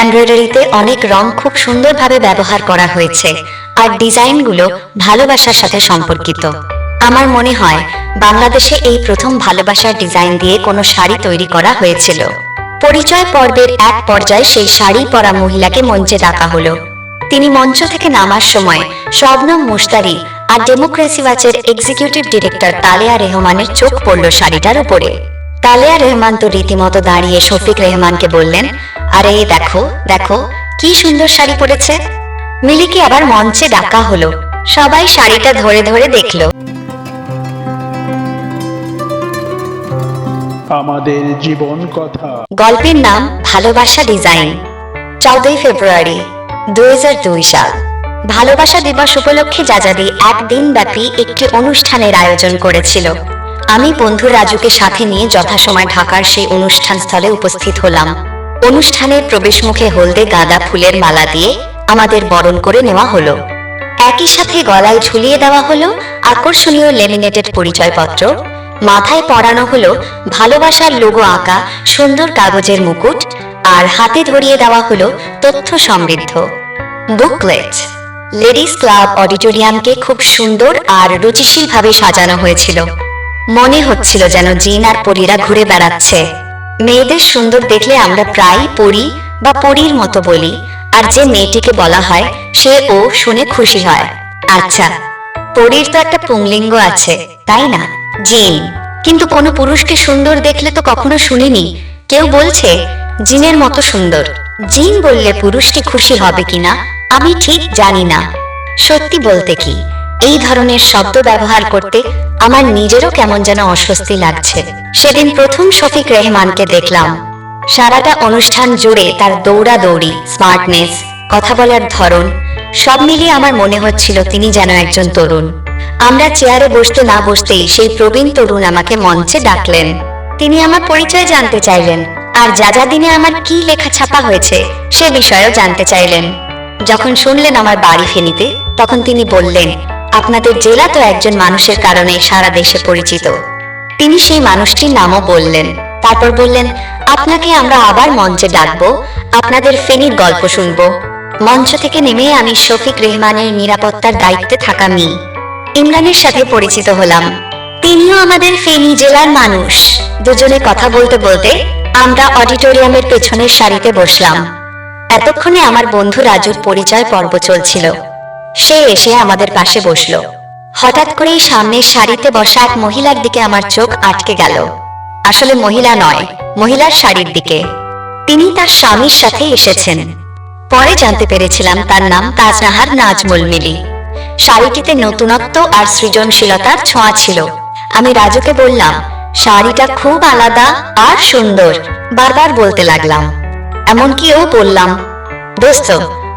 এমব্রয়ডারিতে অনেক রং খুব সুন্দরভাবে ব্যবহার করা হয়েছে আর ডিজাইনগুলো ভালোবাসার সাথে সম্পর্কিত। আমার মনে হয় বাংলাদেশে এই প্রথম ভালোবাসার ডিজাইন দিয়ে কোনো শাড়ি তৈরি করা হয়েছিল। পরিচয় পর্বের এক পর্যায়ে সেই শাড়ি পরা মহিলাকে মঞ্চে ডাকা হলো। তিনি মঞ্চ থেকে নামার সময় শবনম মুস্তারি আর ডেমোক্রেসি ওয়াচের এক্সিকিউটিভ ডিরেক্টর তালেয়া রেহমানের চোখ পড়ল শাড়িটার উপরে। তালেয়া রহমান তো রীতিমতো দাঁড়িয়ে শফিক রহমানকে বললেন আরে দেখো দেখো কি সুন্দর শাড়ি পরেছে। মিলিকে আবার মঞ্চে ডাকা হলো। সবাই শাড়িটা ধরে ধরে দেখল। আমাদের জীবন কথা। গল্পের নাম ভালোবাসা ডিজাইন। চৌদ্দই ফেব্রুয়ারি দু হাজার দুই সাল। ভালোবাসা দিবস উপলক্ষে যাযাদি একদিন ব্যাপী একটি অনুষ্ঠানের আয়োজন করেছিল। আমি বন্ধু রাজুকে সাথে নিয়ে যথাসময় ঢাকার সেই অনুষ্ঠান স্থলে উপস্থিত হলাম। অনুষ্ঠানের প্রবেশমুখে হলদে গাঁদা ফুলের মালা দিয়ে আমাদের বরণ করে নেওয়া হলো। একই সাথে গলায় ঝুলিয়ে দেওয়া হলো আকর্ষণীয় লেমিনেটেড পরিচয়পত্র। মাথায় পরানো হলো ভালোবাসার লোগো আঁকা সুন্দর কাগজের মুকুট আর হাতে ধরিয়ে দেওয়া হলো তথ্য সমৃদ্ধ। বুকলেট লেডিস ক্লাব অডিটোরিয়ামকে খুব সুন্দর আর রুচিশীলভাবে সাজানো হয়েছিল। মনে হচ্ছিল যেন জিন আর পরীরা ঘুরে বেড়াচ্ছে। মেয়েদের সুন্দর দেখলে আমরা প্রায় পরি বা পরীর মতো বলি, আর যে মেয়েটিকে বলা হয়, সে ও শুনে খুশি হয়। আচ্ছা পরীর তো একটা পুংলিঙ্গ আছে, তাই না? জিন। কিন্তু কোনো পুরুষকে সুন্দর দেখলে তো কখনো শুনিনি। কেউ বলছে, জিনের মতো সুন্দর। জিন বললে পুরুষটি খুশি হবে কিনা আমি ঠিক জানি না। সত্যি বলতে কি, এই ধরনের শব্দ ব্যবহার করতে আমার নিজেরও কেমন যেন অস্বস্তি লাগছে। সেদিন প্রথম শফিক রেহমানকে দেখলাম। সারাটা অনুষ্ঠান জুড়ে তার দৌড়াদৌড়ি স্মার্টনেস কথা বলার ধরন, সব মিলিয়ে আমার মনে হচ্ছিল তিনি যেন একজন তরুণ। আমরা চেয়ারে বসতে না বসতেই সেই প্রবীণ তরুণ আমাকে মঞ্চে ডাকলেন। তিনি আমার পরিচয় জানতে চাইলেন, আর যা যা দিনে আমার কি লেখা ছাপা হয়েছে, সে বিষয়েও জানতে চাইলেন। যখন শুনলেন আমার বাড়ি ফেনীতে, তখন তিনি বললেন আপনাদের জেলা তো একজন মানুষের কারণে সারা দেশে পরিচিত। তিনি সেই মানুষটির নামও বললেন। তারপর বললেন, আপনাকে আমরা আবার মঞ্চে ডাকবো, আপনাদের ফেনীর গল্প শুনব। মঞ্চ থেকে নেমে আমি শফিক রেহমানের নিরাপত্তার দায়িত্বে থাকা মেয়ে ইমরানের সাথে পরিচিত হলাম। তিনিও আমাদের ফেনী জেলার মানুষ। দুজনে কথা বলতে বলতে আমরা অডিটোরিয়ামের পেছনের সারিতে বসলাম। এতক্ষণে আমার বন্ধু রাজুর পরিচয় পর্ব চলছিল। সে এসে আমাদের পাশে বসল। হঠাৎ করেই সামনের শাড়িতে বসা এক মহিলার দিকে আমার চোখ আটকে গেল। আসলে মহিলা নয়, মহিলার শাড়ির দিকে। তিনি তার স্বামীর সাথে এসেছেন। পরে জানতে পেরেছিলাম তার নাম তাজনাহার নাজমুল মিলি। শাড়িটিতে নতুনত্ব আর সৃজনশীলতার ছোঁয়া ছিল। আমি রাজুকে বললাম, শাড়িটা খুব আলাদা আর সুন্দর। বারবার বলতে লাগলাম। এমনকি ও বললাম, দোস্ত,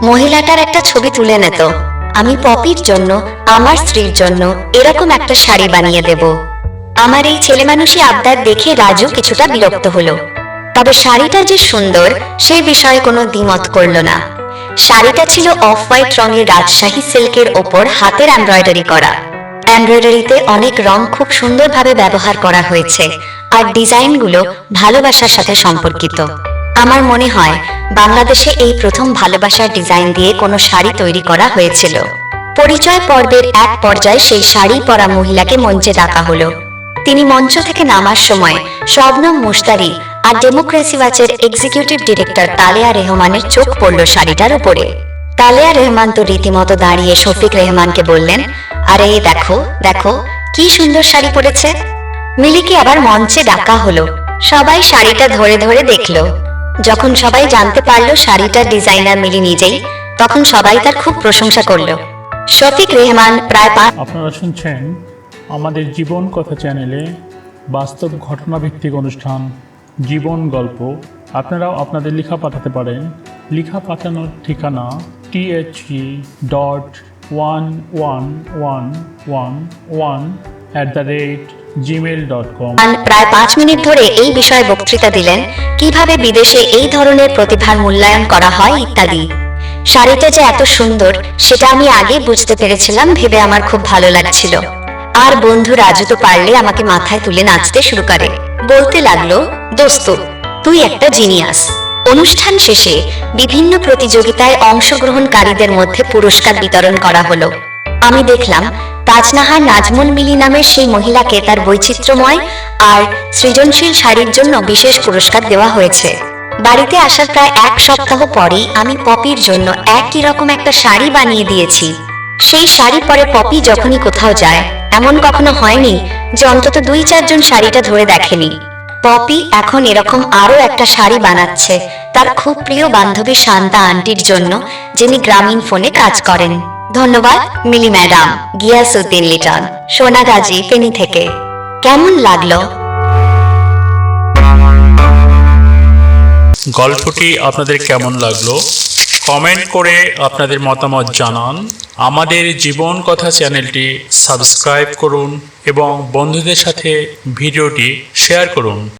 মহিলাটার একটা ছবি তুলে নেত আমি পপির জন্য, আমার স্ত্রীর জন্য এরকম একটা শাড়ি বানিয়ে দেব। আমার এই ছেলে মানুষই আবদার দেখে রাজু কিছুটা বিরক্ত হলো। তবে শাড়িটা যে সুন্দর, সে বিষয়ে কোনো দ্বিমত করল না। শাড়িটা ছিল অফ হোয়াইট রঙের রাজশাহী সিল্কের ওপর হাতের এমব্রয়ডারি করা। এমব্রয়ডারিতে অনেক রং খুব সুন্দরভাবে ব্যবহার করা হয়েছে, আর ডিজাইনগুলো ভালোবাসার সাথে সম্পর্কিত। আমার মনে হয় বাংলাদেশে এই প্রথম ভালোবাসার ডিজাইন দিয়ে কোনো শাড়ি তৈরি করা হয়েছিল। পরিচয় পর্বের এক পর্যায়ে সেই শাড়ি পরা মহিলাকে মঞ্চে ডাকা হলো। তিনি মঞ্চ থেকে নামার সময় শবনম মুস্তারি আর ডেমোক্রেসি ওয়াচের এক্সিকিউটিভ ডিরেক্টর তালেয়া রেহমানের চোখ পড়ল শাড়িটার উপরে। তালেয়া রহমান তো রীতিমতো দাঁড়িয়ে শফিক রহমানকে বললেন, আরে দেখো দেখো, কি সুন্দর শাড়ি পরেছে। মিলিকে আবার মঞ্চে ডাকা হলো। সবাই শাড়িটা ধরে ধরে দেখল। যখন সবাই জানতে পারল শাড়িটার ডিজাইনার মিলি নিজেই, তখন সবাই তার খুব প্রশংসা করল। শফিক রেহমান প্রায় পাঁচ আপনারা শুনছেন আমাদের জীবন কথা চ্যানেলে বাস্তব ঘটনাভিত্তিক অনুষ্ঠান জীবন গল্প। আপনারাও আপনাদের লেখা পাঠাতে পারেন। লেখা পাঠানোর ঠিকানা T H E dot one one one one one at the rate প্রায় পাঁচ মিনিট ধরে এই বিষয়ে বক্তৃতা দিলেন, কীভাবে বিদেশে এই ধরনের প্রতিভার মূল্যায়ন করা হয় ইত্যাদি। শাড়িটা যে এত সুন্দর, সেটা আমি আগে বুঝতে পেরেছিলাম, ভেবে আমার খুব ভালো লাগছিল। আর বন্ধু রাজু তো পারলে আমাকে মাথায় তুলে নাচতে শুরু করে। বলতে লাগল, দোস্ত, তুই একটা জিনিয়াস। অনুষ্ঠান শেষে বিভিন্ন প্রতিযোগিতায় অংশগ্রহণকারীদের মধ্যে পুরস্কার বিতরণ করা হলো। আমি দেখলাম তাজনাহার নাজমুল মিলি নামের সেই মহিলাকে তার বৈচিত্র্যময় আর সৃজনশীল শাড়ির জন্য বিশেষ পুরস্কার দেওয়া হয়েছে। বাড়িতে আসার প্রায় এক সপ্তাহ পরেই আমি পপির জন্য একই রকম একটা শাড়ি বানিয়ে দিয়েছি। সেই শাড়ি পরে পপি যখনই কোথাও যায়, এমন কখনো হয়নি যে অন্তত দুই চারজন শাড়িটা ধরে দেখেনি। পপি এখন এরকম আরও একটা শাড়ি বানাচ্ছে তার খুব প্রিয় বান্ধবী শান্তা আন্টির জন্য, যিনি গ্রামীণ ফোনে কাজ করেন। ধন্যবাদ, মিলি ম্যাডাম। গিয়াসুদ্দিন লিটন, সোনাগাজী ফেনী থেকে। কেমন লাগল? গল্পটি আপনাদের কেমন লাগল? কমেন্ট করে আপনাদের মতামত জানান। আমাদের জীবন কথা চ্যানেলটি সাবস্ক্রাইব করুন এবং বন্ধুদের সাথে ভিডিওটি শেয়ার করুন।